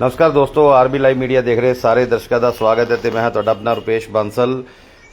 ਨਮਸਕਾਰ ਦੋਸਤੋ RB live media ਦੇਖ ਰਹੇ ਸਾਰੇ ਦਰਸ਼ਕਾਂ ਦਾ ਸਵਾਗਤ ਹੈ ਤੇ ਮੈਂ ਹਾਂ ਤੁਹਾਡਾ ਆਪਣਾ ਰੁਪੇਸ਼ ਬਾਂਸਲ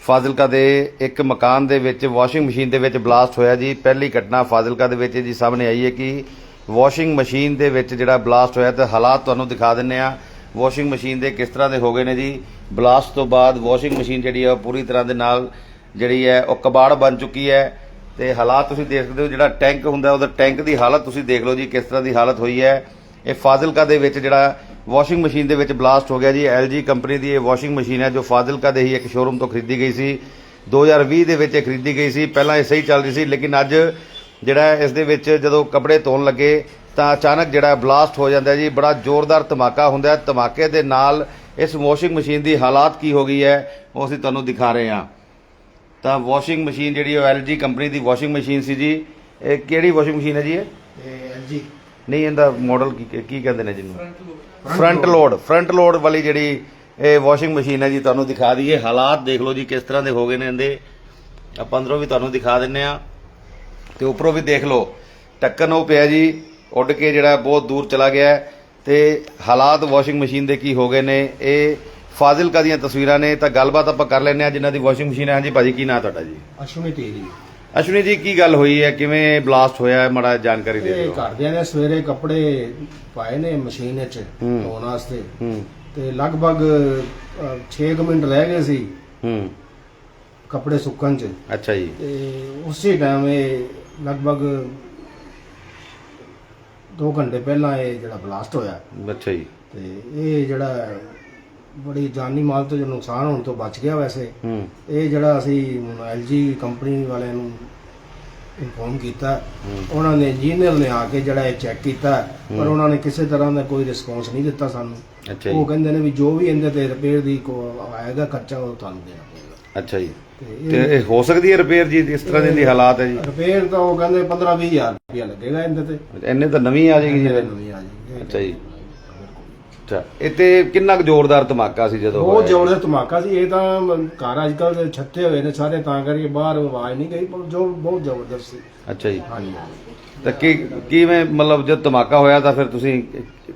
ਫਾਜ਼ਿਲਕਾ ਦੇ ਇੱਕ ਮਕਾਨ ਦੇ ਵਿੱਚ ਵਾਸ਼ਿੰਗ ਮਸ਼ੀਨ ਦੇ ਵਿੱਚ ਬਲਾਸਟ ਹੋਇਆ ਜੀ ਪਹਿਲੀ ਘਟਨਾ ਫਾਜ਼ਿਲਕਾ ਦੇ ਵਿੱਚ ਜੀ ਸਾਹਮਣੇ ਆਈ ਹੈ ਕਿ ਵਾਸ਼ਿੰਗ ਮਸ਼ੀਨ ਦੇ ਵਿੱਚ ਜਿਹੜਾ ਬਲਾਸਟ ਹੋਇਆ ਤੇ ਹਾਲਾਤ ਤੁਹਾਨੂੰ ਦਿਖਾ ਦਿੰਨੇ ਆ ਵਾਸ਼ਿੰਗ ਮਸ਼ੀਨ ਦੇ ਕਿਸ ਤਰ੍ਹਾਂ ਦੇ ਹੋ ਗਏ ਨੇ ਜੀ ਬਲਾਸਟ ਤੋਂ ਬਾਅਦ ਵਾਸ਼ਿੰਗ ਮਸ਼ੀਨ ਜਿਹੜੀ ਹੈ ਉਹ ਪੂਰੀ ਤਰ੍ਹਾਂ ਦੇ ਨਾਲ ਜਿਹੜੀ ਹੈ ਉਹ ਕਬਾੜ ਬਣ ਚੁੱਕੀ ਹੈ ਤੇ ਹਾਲਾਤ ਤੁਸੀਂ ਦੇਖ ਸਕਦੇ ਹੋ, ਜਿਹੜਾ ਟੈਂਕ ਹੁੰਦਾ, ਉਹਦਾ ਟੈਂਕ ਦੀ ਹਾਲਤ ਤੁਸੀਂ ਦੇਖ ਲਓ ਜੀ, ਕਿਸ ਤਰ੍ਹਾਂ ਦੀ ਹਾਲਤ ਹੋਈ ਹੈ। ਇਹ ਫਾਜ਼ਿਲਕਾ ਦੇ ਵਿੱਚ ਜਿਹੜਾ ਵਾਸ਼ਿੰਗ ਮਸ਼ੀਨ ਦੇ ਵਿੱਚ ਬਲਾਸਟ ਹੋ ਗਿਆ ਜੀ LG ਕੰਪਨੀ ਦੀ ਇਹ ਵਾਸ਼ਿੰਗ ਮਸ਼ੀਨ ਹੈ, ਜੋ ਫਾਜ਼ਿਲਕਾ ਦੇ ਹੀ ਇੱਕ ਸ਼ੋਰੂਮ ਤੋਂ ਖਰੀਦੀ ਗਈ ਸੀ। 2020 ਦੇ ਵਿੱਚ ਇਹ ਖਰੀਦੀ ਗਈ ਸੀ, ਪਹਿਲਾਂ ਇਹ ਸਹੀ ਚੱਲ ਰਹੀ ਸੀ, ਲੇਕਿਨ ਅੱਜ ਜਿਹੜਾ ਇਸ ਦੇ ਵਿੱਚ ਜਦੋਂ ਕੱਪੜੇ ਧੋਣ ਲੱਗੇ, ਤਾਂ ਅਚਾਨਕ ਜਿਹੜਾ ਬਲਾਸਟ ਹੋ ਜਾਂਦਾ ਜੀ, ਬੜਾ ਜ਼ੋਰਦਾਰ ਧਮਾਕਾ ਹੁੰਦਾ ਹੈ। ਧਮਾਕੇ ਦੇ ਨਾਲ ਇਸ ਵਾਸ਼ਿੰਗ ਮਸ਼ੀਨ ਦੀ ਹਾਲਾਤ ਕੀ ਹੋ ਗਈ ਹੈ, ਉਹ ਅਸੀਂ ਤੁਹਾਨੂੰ ਦਿਖਾ ਰਹੇ ਹਾਂ। ਤਾਂ ਵਾਸ਼ਿੰਗ ਮਸ਼ੀਨ ਜਿਹੜੀ ਉਹ LG ਕੰਪਨੀ ਦੀ ਵਾਸ਼ਿੰਗ ਮਸ਼ੀਨ ਸੀ ਜੀ। ਇਹ ਕਿਹੜੀ ਵਾਸ਼ਿੰਗ ਮਸ਼ੀਨ ਹੈ ਜੀ ਇਹ? ਤੇ ਐਲਜੀ ਨਹੀਂ ਇਹਦਾ ਮਾਡਲ ਕੀ ਕੀ ਕਹਿੰਦੇ ਨੇ ਜਿਹਨੂੰ? ਫਰੰਟ ਲੋਡ ਫਰੰਟ ਲੋਡ ਵਾਲੀ ਜਿਹੜੀ ਇਹ ਵਾਸ਼ਿੰਗ ਮਸ਼ੀਨ ਹੈ ਜੀ ਤੁਹਾਨੂੰ ਦਿਖਾ ਦਈਏ। ਹਾਲਾਤ ਦੇਖ ਲਓ ਜੀ ਕਿਸ ਤਰ੍ਹਾਂ ਦੇ ਹੋ ਗਏ ਨੇ ਇਹਦੇ। ਆਪਾਂ ਅੰਦਰੋਂ ਵੀ ਤੁਹਾਨੂੰ ਦਿਖਾ ਦਿੰਨੇ ਆ। ਤੇ ਉੱਪਰੋਂ ਵੀ ਦੇਖ ਲਓ। ਟੱਕਨ ਉਹ ਪਿਆ ਜੀ ਉੱਡ ਕੇ ਜਿਹੜਾ ਬਹੁਤ ਦੂਰ ਚਲਾ ਗਿਆ। ਤੇ ਹਾਲਾਤ ਵਾਸ਼ਿੰਗ ਮਸ਼ੀਨ ਦੇ ਕੀ ਹੋ ਗਏ ਨੇ ਇਹ ਫਾਜ਼ਿਲਕਾ ਦੀਆਂ ਤਸਵੀਰਾਂ ਨੇ ਤਾਂ ਗੱਲਬਾਤ ਆਪਾਂ ਕਰ ਲੈਂਦੇ ਆ ਜਿਨ੍ਹਾਂ ਦੀ ਵਾਸ਼ਿੰਗ ਮਸ਼ੀਨ ਹੈ। ਹਾਂਜੀ ਭਾਜੀ ਕੀ ਨਾਂ ਤੁਹਾਡਾ ਜੀ? ਅਸ਼ਵਨੀ ਤੇਰੀ ਅਸ਼ਵਨੀ ਜੀ ਕੀ ਗੱਲ ਹੋਈ ਹੈ? ਕਿਵੇਂ ਬਲਾਸਟ ਹੋਇਆ? ਹੈ ਮਾੜਾ ਜਾਣਕਾਰੀ ਦੇ ਇਹ ਦਿਓ। ਘਰਦਿਆਂ ਨੇ ਸਵੇਰੇ ਕੱਪੜੇ ਪਾਏ ਨੇ ਮਸ਼ੀਨ ਵਿੱਚ ਹੂੰ। ਧੋਣ ਵਾਸਤੇ। ਹੂੰ। ਤੇ ਲਗਭਗ 6 ਮਿੰਟ ਰਹਿ ਗਏ ਸੀ। ਹੂੰ। ਕੱਪੜੇ ਸੁੱਕਣ ਚ। ਅੱਛਾ ਜੀ। ਤੇ ਉਸੇ ਟਾਈਮ ਇਹ ਲਗਭਗ 2 ਘੰਟੇ ਪਹਿਲਾਂ ਇਹ ਜਿਹੜਾ ਬਲਾਸਟ ਹੋਇਆ। ਅੱਛਾ ਜੀ। ਤੇ ਇਹ ਜਿਹੜਾ ਬੜੀ ਜਾਨੀ ਮਾਲ ਤੋਂ ਜੋ ਨੁਕਸਾਨ ਹੋਣ ਤੋਂ ਬਚ ਗਿਆ ਵੈਸੇ। ਹੂੰ। ਇਹ ਜਿਹੜਾ ਅਸੀਂ LG ਕੰਪਨੀ ਵਾਲਿਆਂ ਨੂੰ ਇਨਫੋਰਮ ਕੀਤਾ। ਉਹਨਾਂ ਨੇ ਇੰਜੀਨੀਅਰ ਨੇ ਆ ਕੇ ਜਿਹੜਾ ਇਹ ਚੈੱਕ ਕੀਤਾ ਪਰ ਉਹਨਾਂ ਨੇ ਕਿਸੇ ਤਰ੍ਹਾਂ ਦਾ ਕੋਈ ਰਿਸਪੌਂਸ ਨਹੀਂ ਦਿੱਤਾ ਸਾਨੂੰ। ਅੱਛਾ ਉਹ ਕਹਿੰਦੇ ਨੇ ਵੀ ਜੋ ਵੀ ਇਹਦੇ ਤੇ ਰਿਪੇਅਰ ਦੀ ਕੋ ਆਏਗਾ ਖਰਚਾ ਉਹ ਤੁਹਾਨੂੰ ਦੇਣਾ ਪਏਗਾ। ਅੱਛਾ ਜੀ। ਤੇ ਤੇ ਇਹ ਹੋ ਸਕਦੀ ਹੈ ਰਿਪੇਅਰ ਜੀ ਇਸ ਤਰ੍ਹਾਂ ਦੀ ਹਾਲਾਤ ਹੈ ਜੀ? ਰਿਪੇਅਰ ਤਾਂ ਉਹ ਕਹਿੰਦੇ 15 20000 ਰੁਪਇਆ ਲੱਗੇਗਾ ਇਹਦੇ ਤੇ। ਇੰਨੇ ਤਾਂ ਨਵੀਂ ਆ ਜਾਏਗੀ ਜੀ। ਨਵੀਂ ਆ ਜਾਏਗੀ। ਅੱਛਾ ਜੀ। ਅੱਛਾ। ਇਹ ਤੇ ਕਿੰਨਾ ਕੁ ਜ਼ੋਰਦਾਰ ਧਮਾਕਾ ਸੀ ਜਦੋਂ ਬਹੁਤ ਹੋਇਆ? ਜ਼ਬਰਦਸਤ ਧਮਾਕਾ ਸੀ। ਇਹ ਤਾਂ ਘਰ ਅੱਜ ਕੱਲ ਛੱਤੇ ਹੋਏ ਨੇ ਸਾਰੇ ਤਾਂ ਕਰਕੇ ਬਾਹਰ ਆਵਾਜ਼ ਨਹੀਂ ਗਈ ਪਰ ਜੋ ਬਹੁਤ ਜ਼ਬਰਦਸਤ ਸੀ। ਅੱਛਾ ਜੀ। ਹਾਂਜੀ। ਤਾਂ ਕੀ ਕਿਵੇਂ ਮਤਲਬ ਜਦ ਧਮਾਕਾ ਹੋਇਆ ਤਾਂ ਫਿਰ ਤੁਸੀਂ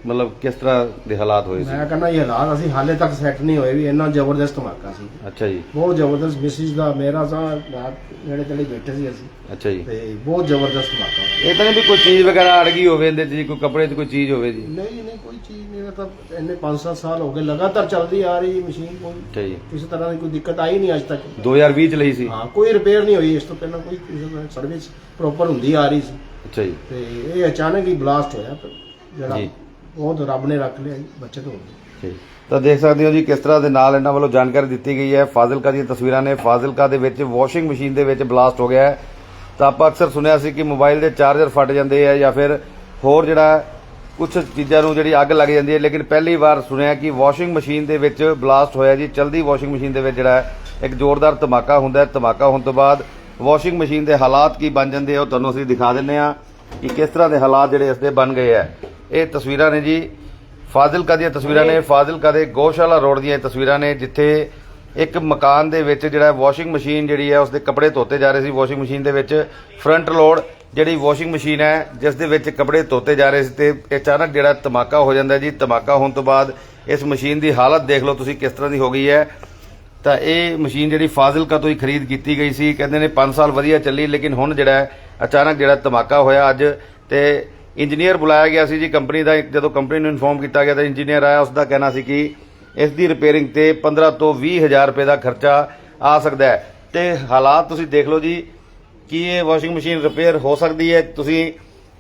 ਮਤਲਬ ਕਿਸ ਤਰ੍ਹਾਂ ਦੇ ਹਾਲਾਤ ਹੋਏ ਸੀ? ਮੈਂ ਕਹਿੰਦਾ ਇਹ ਹਾਲਾਤ ਅਸੀਂ ਹਾਲੇ ਤੱਕ ਸੈੱਟ ਨਹੀਂ ਹੋਏ ਵੀ ਇੰਨਾ ਜ਼ਬਰਦਸਤ ਧਮਾਕਾ ਸੀ। ਅੱਛਾ ਜੀ। ਬਹੁਤ ਜ਼ਬਰਦਸਤ ਮਿਸਿਸ ਦਾ ਮੇਰਾ ਸਾਂ ਰਾਤ ਨੇੜੇ ਤੇੜੇ ਬੈਠੇ ਸੀ ਅਸੀਂ। ਅੱਛਾ ਜੀ। ਤੇ ਬਹੁਤ ਜ਼ਬਰਦਸਤ ਧਮਾਕਾ ਹੋਇਆ। ਇਹ ਤਾਂ ਨਹੀਂ ਵੀ ਕੋਈ ਚੀਜ਼ ਵਗੈਰਾ ਅੜ ਗਈ ਹੋਵੇ ਇਹਦੇ 'ਚ ਜੀ ਕੋਈ ਕੱਪੜੇ 'ਚ ਕੋਈ ਚੀਜ਼ ਹੋਵੇ ਜੀ? ਨਹੀਂ ਨਹੀਂ ਕੋਈ ਚੀਜ਼ ਨਹੀਂ ਇਹ ਤਾਂ ਇੰਨੇ 5-7 ਸਾਲ ਹੋ ਗਏ ਲਗਾਤਾਰ ਚੱਲਦੀ ਆ ਰਹੀ ਮਸ਼ੀਨ ਕੋਈ। ਅੱਛਾ ਜੀ। ਕਿਸੇ ਤਰ੍ਹਾਂ ਦੀ ਕੋਈ ਦਿੱਕਤ ਆਈ ਨਹੀਂ ਅੱਜ ਤੱਕ। 2020 ਚ ਲਈ ਸੀ? ਹਾਂ ਕੋਈ ਰਿਪੇਅਰ ਨਹੀਂ ਹੋਈ ਇਸ ਤੋਂ ਪਹਿਲਾਂ ਕੋਈ ਸਰਵਿਸ ਪ੍ਰੋਪਰ ਹੁੰਦੀ ਆ ਰਹੀ ਸੀ। ਅੱਛਾ ਜੀ। ਤੇ ਇਹ ਅਚਾਨਕ ਹੀ ਬਲਾਸਟ ਹੋਇਆ ਜਿਹੜਾ ਜੀ। ਬਹੁਤ ਰੱਬ ਨੇ ਰੱਖ ਲਿਆ ਜੀ ਬਚਤ ਹੋ ਗਈ। ਠੀਕ। ਤਾਂ ਦੇਖ ਸਕਦੇ ਹੋ ਜੀ ਕਿਸ ਤਰ੍ਹਾਂ ਦੇ ਨਾਲ ਇਹਨਾਂ ਵੱਲੋਂ ਜਾਣਕਾਰੀ ਦਿੱਤੀ ਗਈ ਹੈ। ਫਾਜ਼ਿਲਕਾ ਦੀਆਂ ਤਸਵੀਰਾਂ ਨੇ ਫਾਜ਼ਿਲਕਾ ਦੇ ਵਿੱਚ ਵਾਸ਼ਿੰਗ ਮਸ਼ੀਨ ਦੇ ਵਿੱਚ ਬਲਾਸਟ ਹੋ ਗਿਆ ਹੈ। ਤਾਂ ਆਪਾਂ ਅਕਸਰ ਸੁਣਿਆ ਸੀ ਕਿ ਮੋਬਾਈਲ ਦੇ ਚਾਰਜਰ ਫਟ ਜਾਂਦੇ ਆ ਜਾਂ ਫਿਰ ਹੋਰ ਜਿਹੜਾ ਕੁਝ ਚੀਜ਼ਾਂ ਨੂੰ ਜਿਹੜੀ ਅੱਗ ਲੱਗ ਜਾਂਦੀ ਹੈ। ਲੇਕਿਨ ਪਹਿਲੀ ਵਾਰ ਸੁਣਿਆ ਕਿ ਵਾਸ਼ਿੰਗ ਮਸ਼ੀਨ ਦੇ ਵਿੱਚ ਬਲਾਸਟ ਹੋਇਆ ਜੀ। ਚਲਦੀ ਵਾਸ਼ਿੰਗ ਮਸ਼ੀਨ ਦੇ ਵਿੱਚ ਜਿਹੜਾ ਹੈ ਇੱਕ ਜ਼ੋਰਦਾਰ ਧਮਾਕਾ ਹੁੰਦਾ ਹੈ। ਧਮਾਕਾ ਹੋਣ ਤੋਂ ਬਾਅਦ ਵਾਸ਼ਿੰਗ ਮਸ਼ੀਨ ਦੇ ਹਾਲਾਤ ਕੀ ਬਣ ਜਾਂਦੇ ਆ ਉਹ ਤੁਹਾਨੂੰ ਅਸੀਂ ਦਿਖਾ ਦਿੰਨੇ ਆ ਕਿ ਕਿਸ ਤਰ੍ਹਾਂ ਦੇ ਹਾਲਾਤ ਜਿਹੜੇ ਇਸ ਦੇ ਬਣ ਗਏ ਆ। ਇਹ ਤਸਵੀਰਾਂ ਨੇ ਜੀ ਫਾਜ਼ਿਲਕਾ ਦੀਆਂ ਤਸਵੀਰਾਂ ਨੇ ਫਾਜ਼ਿਲਕਾ ਦੇ ਗੋਸ਼ਾਲਾ ਰੋਡ ਦੀਆਂ ਇਹ ਤਸਵੀਰਾਂ ਨੇ ਜਿੱਥੇ ਇੱਕ ਮਕਾਨ ਦੇ ਵਿੱਚ ਜਿਹੜਾ ਵਾਸ਼ਿੰਗ ਮਸ਼ੀਨ ਜਿਹੜੀ ਹੈ ਉਸਦੇ ਕੱਪੜੇ ਧੋਤੇ ਜਾ ਰਹੇ ਸੀ। ਵਾਸ਼ਿੰਗ ਮਸ਼ੀਨ ਦੇ ਵਿੱਚ ਫਰੰਟ ਲੋਡ ਜਿਹੜੀ ਵਾਸ਼ਿੰਗ ਮਸ਼ੀਨ ਹੈ ਜਿਸ ਦੇ ਵਿੱਚ ਕੱਪੜੇ ਧੋਤੇ ਜਾ ਰਹੇ ਸੀ ਤੇ ਅਚਾਨਕ ਜਿਹੜਾ ਧਮਾਕਾ ਹੋ ਜਾਂਦਾ ਜੀ। ਧਮਾਕਾ ਹੋਣ ਤੋਂ ਬਾਅਦ ਇਸ ਮਸ਼ੀਨ ਦੀ ਹਾਲਤ ਦੇਖ ਲਓ ਤੁਸੀਂ ਕਿਸ ਤਰ੍ਹਾਂ ਦੀ ਹੋ ਗਈ ਹੈ। ਤਾਂ ਇਹ ਮਸ਼ੀਨ ਜਿਹੜੀ ਫਾਜ਼ਿਲਕਾ ਤੋਂ ਹੀ ਖਰੀਦ ਕੀਤੀ ਗਈ ਸੀ। ਕਹਿੰਦੇ ਨੇ 5 ਸਾਲ ਵਧੀਆ ਚੱਲੀ, ਲੇਕਿਨ ਹੁਣ ਜਿਹੜਾ ਅਚਾਨਕ ਜਿਹੜਾ ਧਮਾਕਾ ਹੋਇਆ ਅੱਜ ਤੇ ਇੰਜੀਨੀਅਰ ਬੁਲਾਇਆ ਗਿਆ ਸੀ ਜੀ ਕੰਪਨੀ ਦਾ। ਜਦੋਂ ਕੰਪਨੀ ਨੂੰ ਇਨਫੋਰਮ ਕੀਤਾ ਗਿਆ ਤਾਂ ਇੰਜੀਨੀਅਰ ਆਇਆ ਉਸ ਦਾ ਕਹਿਣਾ ਸੀ ਕਿ ਇਸ ਦੀ ਰਿਪੇਅਰਿੰਗ ਤੇ 15 ਤੋਂ 20 ਹਜ਼ਾਰ ਰੁਪਏ ਦਾ ਖਰਚਾ ਆ ਸਕਦਾ ਹੈ। ਤੇ ਹਾਲਾਤ ਤੁਸੀਂ ਦੇਖ ਲਓ ਜੀ, ਕੀ ਇਹ ਵਾਸ਼ਿੰਗ ਮਸ਼ੀਨ ਰਿਪੇਅਰ ਹੋ ਸਕਦੀ ਹੈ? ਤੁਸੀਂ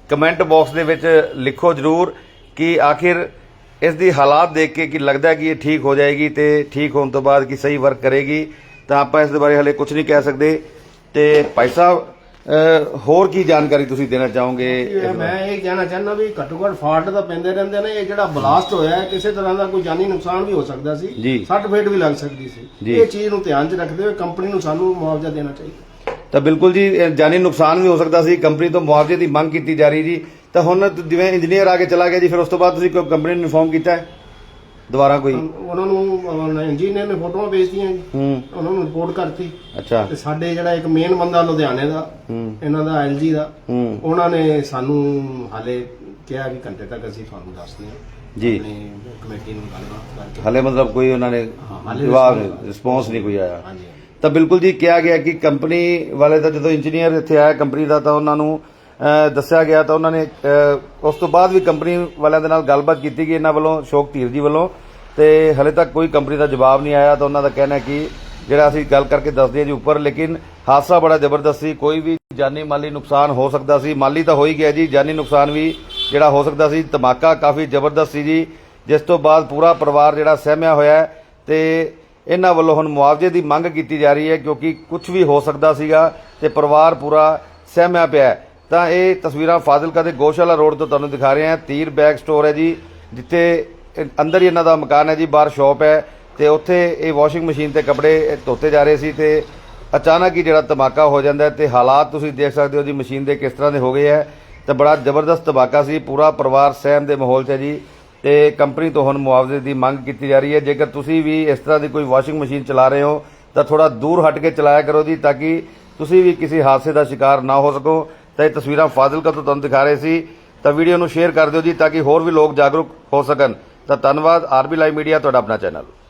ਕਮੈਂਟ ਬਾਕਸ ਦੇ ਵਿੱਚ ਲਿਖੋ ਜਰੂਰ ਕਿ ਆਖਿਰ ਇਸ ਦੀ ਹਾਲਾਤ ਦੇਖ ਕੇ ਕੀ ਲੱਗਦਾ ਕਿ ਇਹ ਠੀਕ ਹੋ ਜਾਏਗੀ ਤੇ ਠੀਕ ਹੋਣ ਤੋਂ ਬਾਅਦ ਕੀ ਸਹੀ ਵਰਕ ਕਰੇਗੀ ਤਾਂ ਆਪਾਂ ਇਸ ਦੇ ਬਾਰੇ ਹਲੇ ਕੁਝ ਨਹੀਂ ਕਹਿ ਸਕਦੇ। ਤੇ ਭਾਈ ਸਾਹਿਬ ਹੋਰ ਕੀ ਜਾਣਕਾਰੀ ਤੁਸੀਂ ਦੇਣਾ ਚਾਹੋਗੇ ਮੈਂ ਇਹ ਕਹਿਣਾ ਚਾਹੁੰਦਾ ਵੀ ਘੱਟੋ ਘੱਟ ਫਾਲਟ ਤਾਂ ਪੈਂਦੇ ਰਹਿੰਦੇ ਨੇ ਇਹ ਜਿਹੜਾ ਬਲਾਸਟ ਹੋਇਆ ਹੈ ਕਿਸੇ ਤਰ੍ਹਾਂ ਦਾ ਕੋਈ ਜਾਨੀ ਨੁਕਸਾਨ ਵੀ ਹੋ ਸਕਦਾ ਸੀ। ਸੱਟ ਫੇਟ ਵੀ ਲੱਗ ਸਕਦੀ ਸੀ। ਇਹ ਚੀਜ਼ ਨੂੰ ਧਿਆਨ 'ਚ ਰੱਖਦੇ ਹੋਏ ਕੰਪਨੀ ਨੂੰ ਸਾਨੂੰ ਮੁਆਵਜ਼ਾ ਦੇਣਾ ਚਾਹੀਦਾ। ਤਾਂ ਬਿਲਕੁਲ ਜੀ ਜਾਨੀ ਨੁਕਸਾਨ ਵੀ ਹੋ ਸਕਦਾ ਸੀ ਕੰਪਨੀ ਤੋਂ ਮੁਆਵਜ਼ੇ ਦੀ ਮੰਗ ਕੀਤੀ ਜਾ ਰਹੀ ਜੀ। ਤਾਂ ਹੁਣ ਜਿਵੇਂ ਇੰਜੀਨੀਅਰ ਆ ਕੇ ਚਲਾ ਗਿਆ ਜੀ ਫਿਰ ਉਸ ਤੋਂ ਬਾਅਦ ਤੁਸੀਂ ਕੋਈ ਕੰਪਨੀ ਨੂੰ ਇਨਫੋਰਮ ਕੀਤਾ ਹੈ? ਦੁਬਾਰਾ ਕੋਈ? ਉਹਨਾਂ ਨੂੰ ਇੰਜੀਨੀਅਰ ਨੇ ਫੋਟੋਆਂ ਭੇਜਤੀਆਂ ਜੀ। ਹੂੰ। ਉਹਨਾਂ ਨੂੰ ਰਿਪੋਰਟ ਕਰਤੀ। ਅੱਛਾ। ਤੇ ਸਾਡੇ ਜਿਹੜਾ ਇੱਕ ਮੇਨ ਬੰਦਾ ਲੁਧਿਆਣੇ ਦਾ ਇਹਨਾਂ ਦਾ ਐਲਜੀ ਦਾ ਉਹਨਾਂ ਨੇ ਸਾਨੂੰ ਹਾਲੇ ਕਿਹਾ ਕਿ ਘੰਟੇ ਤੱਕ ਅਸੀਂ ਤੁਹਾਨੂੰ ਦੱਸਦੇ ਹਾਂ ਜੀ। ਕਮੇਟੀ ਨੂੰ ਗੱਲਬਾਤ ਕਰਕੇ। ਹਲੇ ਮਤਲਬ ਕੋਈ ਉਹਨਾਂ ਨੇ ਜਵਾਬ ਰਿਸਪੌਂਸ ਨਹੀਂ ਕੋਈ ਆਇਆ। ਹਾਂਜੀ। ਤਾਂ ਬਿਲਕੁਲ ਜੀ ਕਿਹਾ ਗਿਆ ਕਿ ਕੰਪਨੀ ਵਾਲੇ ਦਾ ਜਦੋਂ ਇੰਜੀਨੀਅਰ ਇੱਥੇ ਆਇਆ ਕੰਪਨੀ ਦਾ ਤਾਂ ਉਹਨਾਂ ਨੂੰ ਦੱਸਿਆ ਗਿਆ ਤਾਂ ਉਹਨਾਂ ਨੇ ਉਸ ਤੋਂ ਬਾਅਦ ਵੀ ਕੰਪਨੀ ਵਾਲਿਆਂ ਦੇ ਨਾਲ ਗੱਲਬਾਤ ਕੀਤੀ ਗਈ ਇਹਨਾਂ ਵੱਲੋਂ ਸ਼ੋਕ ਧੀਰ ਜੀ ਵੱਲੋਂ ਤੇ ਹਲੇ ਤੱਕ ਕੋਈ ਕੰਪਨੀ ਦਾ ਜਵਾਬ ਨਹੀਂ ਆਇਆ ਤਾਂ ਉਹਨਾਂ ਦਾ ਕਹਿਣਾ ਹੈ ਕਿ ਜਿਹੜਾ ਅਸੀਂ ਗੱਲ ਕਰਕੇ ਦੱਸਦੇ ਹਾਂ ਜੀ ਉੱਪਰ, ਲੇਕਿਨ ਹਾਦਸਾ ਬੜਾ ਜ਼ਬਰਦਸਤ ਸੀ, ਕੋਈ ਵੀ ਜਾਨੀ ਮਾਲੀ ਨੁਕਸਾਨ ਹੋ ਸਕਦਾ ਸੀ, ਮਾਲੀ ਤਾਂ ਹੋ ਹੀ ਗਿਆ ਜੀ, ਜਾਨੀ ਨੁਕਸਾਨ ਵੀ ਜਿਹੜਾ ਹੋ ਸਕਦਾ ਸੀ, ਧਮਾਕਾ ਕਾਫੀ ਜ਼ਬਰਦਸਤ ਸੀ ਜੀ, ਜਿਸ ਤੋਂ ਬਾਅਦ ਪੂਰਾ ਪਰਿਵਾਰ ਜਿਹੜਾ ਸਹਿਮਿਆ ਹੋਇਆ ਹੈ ਤੇ ਇਹਨਾਂ ਵੱਲੋਂ ਹੁਣ ਮੁਆਵਜ਼ੇ ਦੀ ਮੰਗ ਕੀਤੀ ਜਾ ਰਹੀ ਹੈ ਕਿਉਂਕਿ ਕੁਝ ਵੀ ਹੋ ਸਕਦਾ ਸੀਗਾ ਤੇ ਪਰਿਵਾਰ ਪੂਰਾ ਸਹਿਮਿਆ ਪਿਆ ਹੈ। ਤਾਂ ਇਹ ਤਸਵੀਰਾਂ ਫਾਜ਼ਿਲਕਾ ਦੇ ਗੋਸ਼ਾਲਾ ਰੋਡ ਤੋਂ ਤੁਹਾਨੂੰ ਦਿਖਾ ਰਹੇ ਹਾਂ। ਤੀਰ ਬੈਗ ਸਟੋਰ ਹੈ ਜੀ, ਜਿੱਥੇ ਅੰਦਰ ਹੀ ਇਹਨਾਂ ਦਾ ਮਕਾਨ ਹੈ ਜੀ, ਬਾਹਰ ਸ਼ਾਪ ਹੈ ਤੇ ਉੱਥੇ ਇਹ ਵਾਸ਼ਿੰਗ ਮਸ਼ੀਨ ਤੇ ਕੱਪੜੇ ਧੋਤੇ ਜਾ ਰਹੇ ਸੀ ਤੇ ਅਚਾਨਕ ਹੀ ਜਿਹੜਾ ਧਮਾਕਾ ਹੋ ਜਾਂਦਾ ਹੈ ਤੇ ਹਾਲਾਤ ਤੁਸੀਂ ਦੇਖ ਸਕਦੇ ਹੋ ਜੀ, ਮਸ਼ੀਨ ਦੇ ਕਿਸ ਤਰ੍ਹਾਂ ਦੇ ਹੋ ਗਏ ਹੈ। ਤੇ ਬੜਾ ਜ਼ਬਰਦਸਤ ਧਮਾਕਾ ਸੀ, ਪੂਰਾ ਪਰਿਵਾਰ ਸਹਿਮ ਦੇ ਮਾਹੌਲ 'ਚ ਹੈ ਜੀ ਤੇ ਕੰਪਨੀ ਤੋਂ ਹੁਣ ਮੁਆਵਜ਼ੇ ਦੀ ਮੰਗ ਕੀਤੀ ਜਾ ਰਹੀ ਹੈ। ਜੇਕਰ ਤੁਸੀਂ ਵੀ ਇਸ ਤਰ੍ਹਾਂ ਦੀ ਕੋਈ ਵਾਸ਼ਿੰਗ ਮਸ਼ੀਨ ਚਲਾ ਰਹੇ ਹੋ, ਤਾਂ ਥੋੜਾ ਦੂਰ ਹਟ ਕੇ ਚਲਾਇਆ ਕਰੋ ਜੀ, ਤਾਂ ਕਿ ਤੁਸੀਂ ਵੀ ਕਿਸੇ ਹਾਦਸੇ ਦਾ ਸ਼ਿਕਾਰ ਨਾ ਹੋ ਸਕੋ। ਤਾਂ ਇਹ ਤਸਵੀਰਾਂ ਫਾਜ਼ਿਲਕਾ ਤੋਂ ਤੁਹਾਨੂੰ ਦਿਖਾ ਰਹੇ ਸੀ। ਤਾਂ ਵੀਡੀਓ ਨੂੰ ਸ਼ੇਅਰ ਕਰ ਦਿਓ ਜੀ, ਤਾਂ ਕਿ ਹੋਰ ਵੀ ਲੋਕ ਜਾਗਰੂਕ ਹੋ ਸਕਣ। ਤਾਂ ਧੰਨਵਾਦ, ਆਰਬੀ ਲਾਈਵ ਮੀਡੀਆ, ਤੁਹਾਡਾ ਆਪਣਾ ਚੈਨਲ।